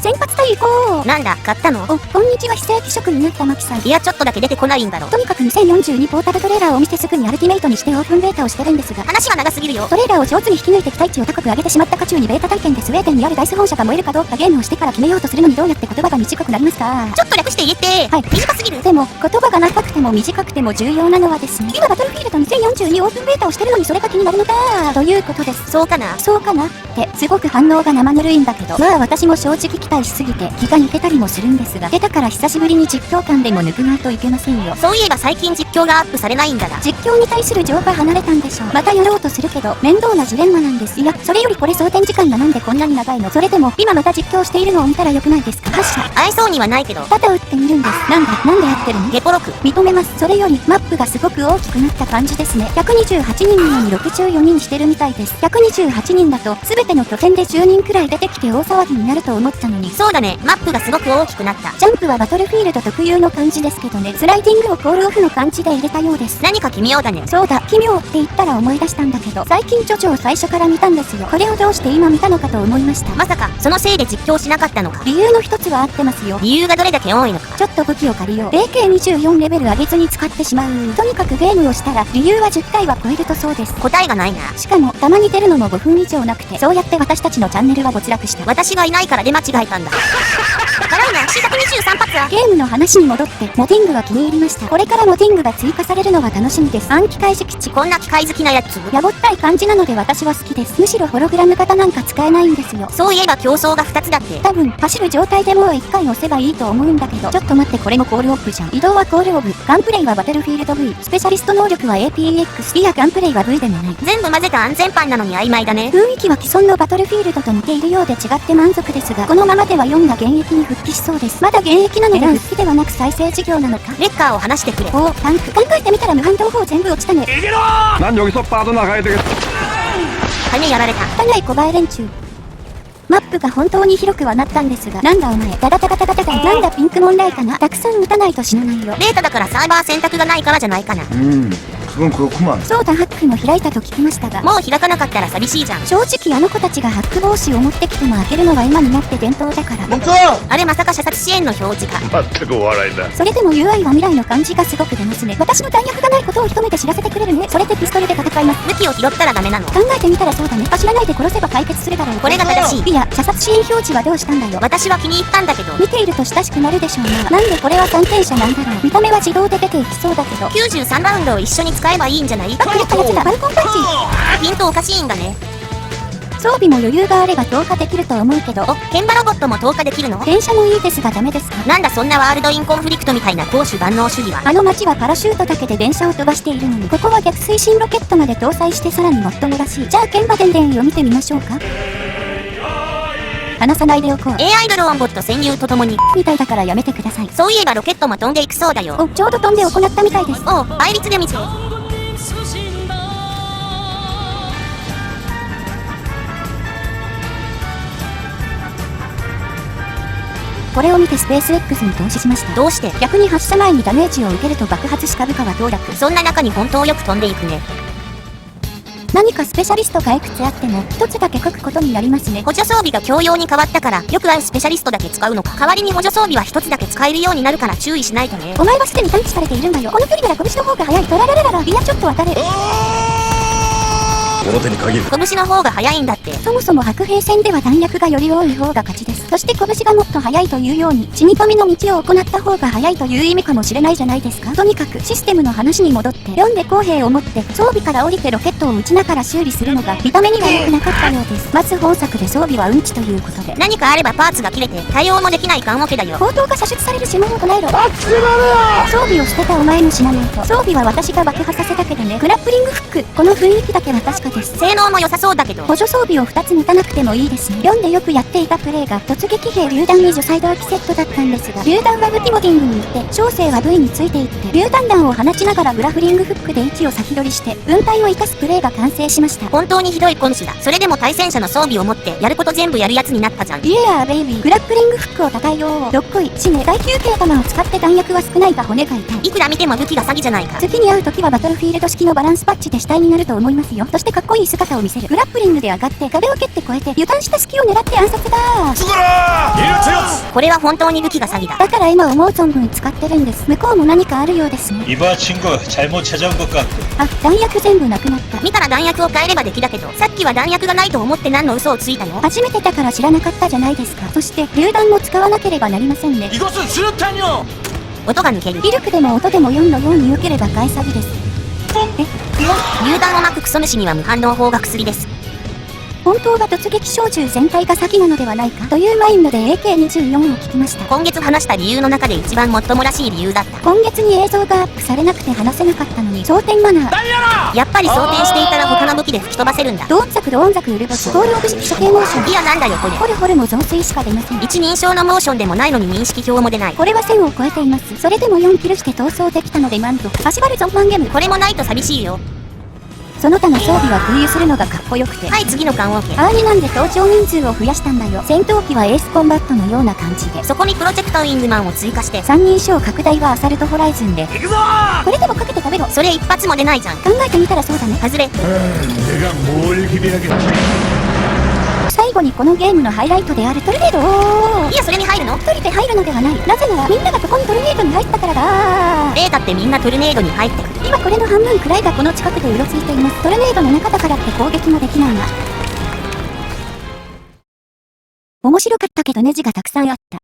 先発対行こう。なんだ、買ったの？お、こんにちは非正規職になったマキさん。いや、ちょっとだけ出てこないんだろ。とにかく2042ポータルトレーラーを見てすぐにアルティメイトにしてオープンベータをしてるんですが、話は長すぎるよ。トレーラーを上手に引き抜いて期待値を高く上げてしまった渦中にベータ体験でスウェーデンにあるダイス本社が燃えるかどうか？ゲームをしてから決めようとする。のにどうやって言葉が短くなりますかちょっと略して言えって。はい短すぎる。でも、言葉が長くても短くても重要なのはですね、今バトルフィールド2042オープンベータをしてる。のにそれが気になる。のかということです。そうかな。そうかなって、すごく反応が生ぬる。いんだけど、まあ私も正直期待しすぎて気が抜けたりもするんですが、出たから久しぶりに実況感でも抜くなといけませんよ。そういえば最近実況がアップされないんだな。実況に対する情が離れたんでしょう。またやろうとするけど、面倒なジレンマなんです。いや、それよりこれ装填時間がなんでこんなに長いの？それでも、今また実況しているのを見たらよくないですか？発射。会えそうにはないけど。肩打ってみるんです。なんで、なんでやってるの？ゲポロク。認めます。それより、マップがすごく大きくなった感じですね。128人なのに64人してるみたいです。128人だと、すべての拠点で10人くらい出てきて大騒ぎになると思ったのに。そうだね、マップがすごく大きくなった。ジャンプはバトルフィールド特有の感じですけどね、スライディングをコールオフの感じで入れたようです。何か奇妙だね。そうだ、奇妙って言ったら思い出したんだけど、最近ジョジョを最初から見たんですよ。これをどうして今見たのかと思いました。まさか、そのせいで実況しなかったのか。理由の一つは合ってますよ。理由がどれだけ多いのか。ちょっと武器を借りよう。AK24 レベル上げずに使ってしまう。とにかくゲームをしたら、理由は10回は超えるとそうです。答えがないな。しかも、たまに出るのも5分以上なくて、そうやって私たちのチャンネルは没落した。私がいないからで間違えたんだ。辛いな、試作23発は。ゲームの話に戻って、モティングは気に入りました。これからモティングが追加されるのが楽しみです。暗記解析値。こんな機械好きなやつ？やぼったい感じなので私は好きです。むしろホログラム型なんか使えないんですよ。そういえば競争が2つだって。多分、走る状態でもう1回押せばいいと思うんだけど、ちょっと待ってこれもコールオフじゃん。移動はコールオフ、ガンプレイはバトルフィールド V、スペシャリスト能力は APEX、いやガンプレイは V でもない。全部混ぜた安全パンなのに曖昧だね。雰囲気は既存のバトルフィールドと似ているようで違って満足ですが、このままでは4が現役に復帰しそうです。まだ現役なので復帰ではなく再生事業なのか。レッカーを話してくれ。おお、タンク。考えてみたら無反動砲全部落ちたね。 난 여기서 빠져나가야 되겠어. 羽やられた。汚い小林連中。マップが本当に広くはなったんですが、なんだお前、ダダダダダダダダなんだピンク問題かなたくさん打たないと死なないよ。ベータだからサーバー選択がないからじゃないかな。 うんこクマそうだハックも開いたと聞きましたがもう開かなかったら寂しいじゃん正直あの子たちがハック帽子を持ってきても開けるのは今になって伝統だから僕あれまさか射殺支援の表示か全くお笑いだそれでも UI は未来の感じがすごく出ますね私の弾薬がないことを一目で知らせてくれるねそれでピストルで戦います武器を拾ったらダメなの考えてみたらそうだね走らないで殺せば解決するだろうこれが正しいいや射殺支援表示はどうしたんだよ私は気に入ったんだけど見ていると親しくなるでしょうねなんでこれは探検者なんだろう見た目は自動で出ていきそうだけど93ラウンドを一緒に使えばいいんじゃない？バックやったやつだ。バルコンパンチ。ピントおかしいんだね。装備も余裕があれば投下できると思うけど、お、剣馬ロボットも投下できるの？電車もいいですがダメですかなんだそんなワールドインコンフリクトみたいな攻守万能主義は？あの街はパラシュートだけで電車を飛ばしているのに、ここは逆推進ロケットまで搭載してさらにもっともらしい。じゃあ、剣馬伝伝を見てみましょうか。話さないでおこう。AI ドローンボット潜入とともに、みたいだからやめてください。そういえばロケットも飛んでいくそうだよ。お、ちょうど飛んで行ったみたいです。おう、倍率で見て。これを見てスペース X に投資しました。どうして？逆に発射前にダメージを受けると爆発し株価は騰落。そんな中に本当よく飛んでいくね。何かスペシャリストがいくつあっても、一つだけ書くことになりますね。補助装備が共用に変わったから、よく会うスペシャリストだけ使うのか。代わりに補助装備は一つだけ使えるようになるから注意しないとね。お前はすでに探知されているんだよ。この距離なら拳の方が早い。トラララララ。いや、ちょっと当たれ。表に限る。拳の方が早いんだって。そもそも白兵戦では弾薬がより多い方が勝ちです。そして拳がもっと早いというように、死に込みの道を行った方が早いという意味かもしれないじゃないですか。とにかくシステムの話に戻って、読んで公平を持って装備から降りてロケットを撃ちながら修理するのが見た目には良くなかったようです。まず本作で装備はうんちということで。何かあればパーツが切れて、対応もできない缶オケだよ。口頭が射出される呪文を唱えろ。装備を捨てたお前の死なないと。装備は私が爆破させたけどね。グラップリングフック。この雰囲気だけは確かです。性能も良さそうだけど、補助装備を2つ持たなくてもいいですね。読んでよくやっていたプレイが突撃兵榴弾に除細動機セットだったんですが、榴弾はブティモディングに行って、小生は V についていって、榴弾弾を放ちながらグラフリングフックで位置を先取りして、分隊を生かすプレイが完成しました。本当にひどいコンシュだ。それでも対戦車の装備を持って、やること全部やるやつになったじゃん。イエアーベイビー、グラップリングフックを叩いよう。どっこい、死ね、第9系弾を使って弾薬は少ないが骨が痛い。いくら見ても武器が詐欺じゃないか。次に会う時はバトルフィールド式のバランスパッチで死体になると思いますよ。そしてかっこいい姿を見せる。グラップリングで上がって壁を蹴って越えて油断した隙を狙って暗殺だ 죽어라! 이를 これは本当に武器が詐欺だ。だから今思う存分使ってるんです。向こうも何かあるようですね。 이봐 친구 잘못 찾아온 것 같고 あ、弾薬全部なくなった。見たら弾薬を変えれば敵だけど、さっきは弾薬がないと思って何の嘘をついたの初めてだから知らなかったじゃないですか。そして、榴弾も使わなければなりませんね。 이것은 수류탄이요 音が抜ける。威力でも音でも4のように受ければ買い詐欺です。え、榴弾を巻くクソ虫には無反応法が薬です。 本当は突撃小銃全体が詐欺なのではないかというマインドで AK24 を聞きました。今月話した理由の中で一番もっともらしい理由だった。今月に映像がアップされなくて話せなかったのに、蒼天マナー、やっぱり装填していたら他の武器で吹き飛ばせるんだ。ドーンザクドーンザクウルボス、ゴールオブ指揮処刑モーション、いやなんだよこれ。ホルホルも増水しか出ません。一人称のモーションでもないのに認識表も出ない。これは1000を超えています。それでも4キルして逃走できたので満足。足張るゾンマンゲム。これもないと寂しいよ。その他の装備は空輸するのがかっこよくて。はい次の缶オーケー。アーニなんで登場人数を増やしたんだよ。戦闘機はエースコンバットのような感じで。そこにプロジェクトウィングマンを追加して。3人称拡大はアサルトホライズンで。行くぞこれでもかけて食べろ。それ一発も出ないじゃん。考えてみたらそうだね。外れ。うん目が猛烈だけ最後にこのゲームのハイライトであるトルネード。いやそれに入るの？一人で入るのではない。なぜならみんながここにトルネードに入ったからだデータってみんなトルネードに入ってくる。今これの半分くらいがこの近くでうろついています。トルネードの中だからって攻撃もできないわ。面白かったけどネジがたくさんあった。